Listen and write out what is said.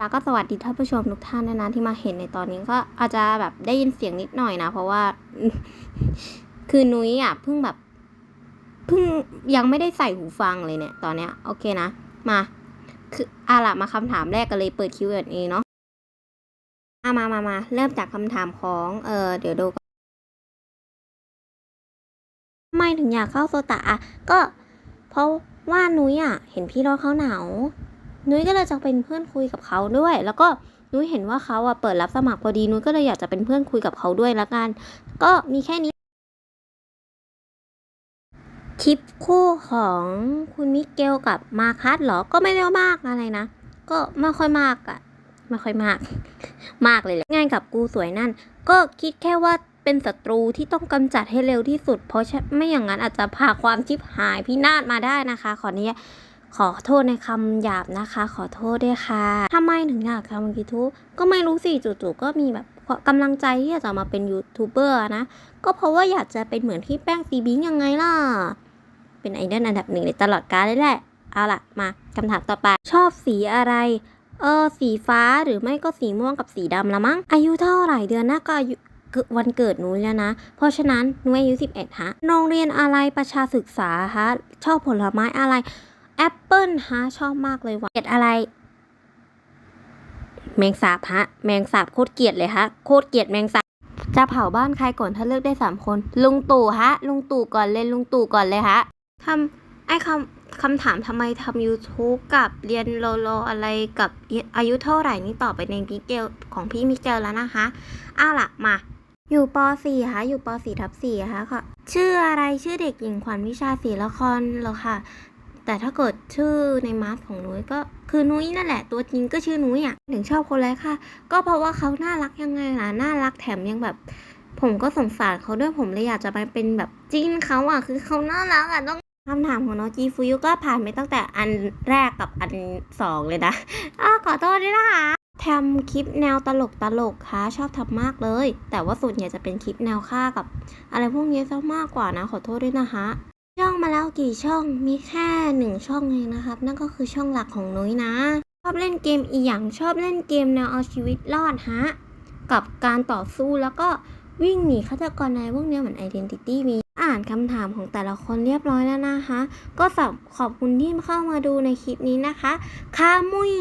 แล้วก็สวัสดีท่านผู้ชมทุกท่านด้วยนะที่มาเห็นในตอนนี้ก็อาจจะแบบได้ยินเสียงนิดหน่อยนะ เพราะว่า คือนุ้ยอะเพิ่งแบบเพิ่งยังไม่ได้ใส่หูฟังเลยเนี่ย ตอนเนี้ยโอเคนะมาคืออะล่ะมาคำถามแรกกันเลยเปิด Q&A เนาะอะมามามาเริ่มจากคำถามของเออเดี๋ยวดูก่อนทำไมถึงอยากเข้าโซตะอะก็เพราะว่านุ้ยอะ เห็นพี่รอดเขาหนาว นุ้ยก็เลยจะเป็นเพื่อนคุยกับเขาด้วย แล้วก็นุ้ยเห็นว่าเขาอะเปิดรับสมัครพอดีนุ้ยก็เลยอยากจะเป็นเพื่อนคุยกับเขาด้วยละกัน ก็มีแค่นี้คลิปคู่ของคุณมิเกลกับมาคัสหรอ ก็ไม่ได้มากอะไรนะ ก็ไม่ค่อยมากอะไม่ค่อยมาก มากเลยแหละง่ายกับกูสวยนั่น ก็คิดแค่ว่าเป็นศัตรูที่ต้องกำจัดให้เร็วที่สุด เพราะฉะไม่อย่างนั้นอาจจะพาความชิบหายพินาศมาได้นะคะ ขออนุญาต ขอโทษในคำหยาบนะคะ ขอโทษด้วยค่ะทำไมถึงอยากทำยูทูบก็ไม่รู้สิจู่ๆก็มีแบบกำลังใจที่จะมาเป็นยูทูบเบอร์นะ ก็เพราะว่าอยากจะเป็นเหมือนที่แป้งซีบิงยังไงล่ะ เป็นไอดอลอันดับหนึ่งในตลอดกาลเลยแหละ เอาล่ะ มาคำถามต่อไป ชอบสีอะไร เออ สีฟ้าหรือไม่ก็สีม่วงกับสีดำละมั้ง อายุเท่าไหร่เดือนหน้าก็อายุวันเกิดหนูแล้วนะ เพราะฉะนั้นหนูอายุ 11 ฮะ โรงเรียนอะไรประชาศึกษาฮะ ชอบผลไม้อะไร แอปเปิลฮะชอบมากเลยว่ะเกลียดอะไร แมงสาบฮะ แมงสาบโคตรเกลียดเลยฮะ โคตรเกลียดแมงสาบ จะเผาบ้านใครก่อนถ้าเลือกได้สามคน ลุงตู่ฮะ ลุงตู่ก่อนเลยลุงตู่ก่อนเลยฮะทำไอ้คำคำถามทำไมทำ YouTube กับเรียนโลโลอะไรกับอายุเท่าไหร่นี่ต่อไปในมิเกลของพี่มิเกลแล้วนะคะอ้าวล่ะมาอยู่ป .4 ค่ะ อยู่ป .4 ทับ4ค่ะค่ะ ชื่ออะไร ชื่อเด็กหญิงขวัญวิชาศรีละครเหรอค่ะ แต่ถ้าเกิดชื่อในมาร์คของนุ้ยก็คือนุ้ยนั่นแหละตัวจริงก็ชื่อนุ้ยอะถึงชอบคนแรกค่ะก็เพราะว่าเขาน่ารักยังไงล่ะน่ารักแถมยังแบบ ผมก็สงสารเขาด้วยผมเลยอยากจะไปเป็นแบบจิ้นเขาอะคือเขาน่ารักอะต้องคำถามของน้องจีฟูยุก็ผ่านไปตั้งแต่อันแรกกับอันสองเลยนะอ้าขอโทษด้วยนะคะทำคลิปแนวตลกตลกค่ะชอบทำมากเลย แต่ว่าส่วนใหญ่จะเป็นคลิปแนวฆ่ากับ อะไรพวกนี้ซะมากกว่านะ ขอโทษด้วยนะคะ ช่องมาแล้วกี่ช่องมีแค่หนึ่งช่องเองนะครับ นั่นก็คือช่องหลักของนุ้ยนะ ชอบเล่นเกมอีหยังชอบเล่นเกมแนวเอาชีวิตรอดฮะ กับการต่อสู้แล้วก็วิ่งหนีฆาตกรในพวกเนี้ยเหมือน Identity มีอ่านคำถามของแต่ละคนเรียบร้อยแล้วนะคะ ก็ขอบคุณที่เข้ามาดูในคลิปนี้นะคะ คามุย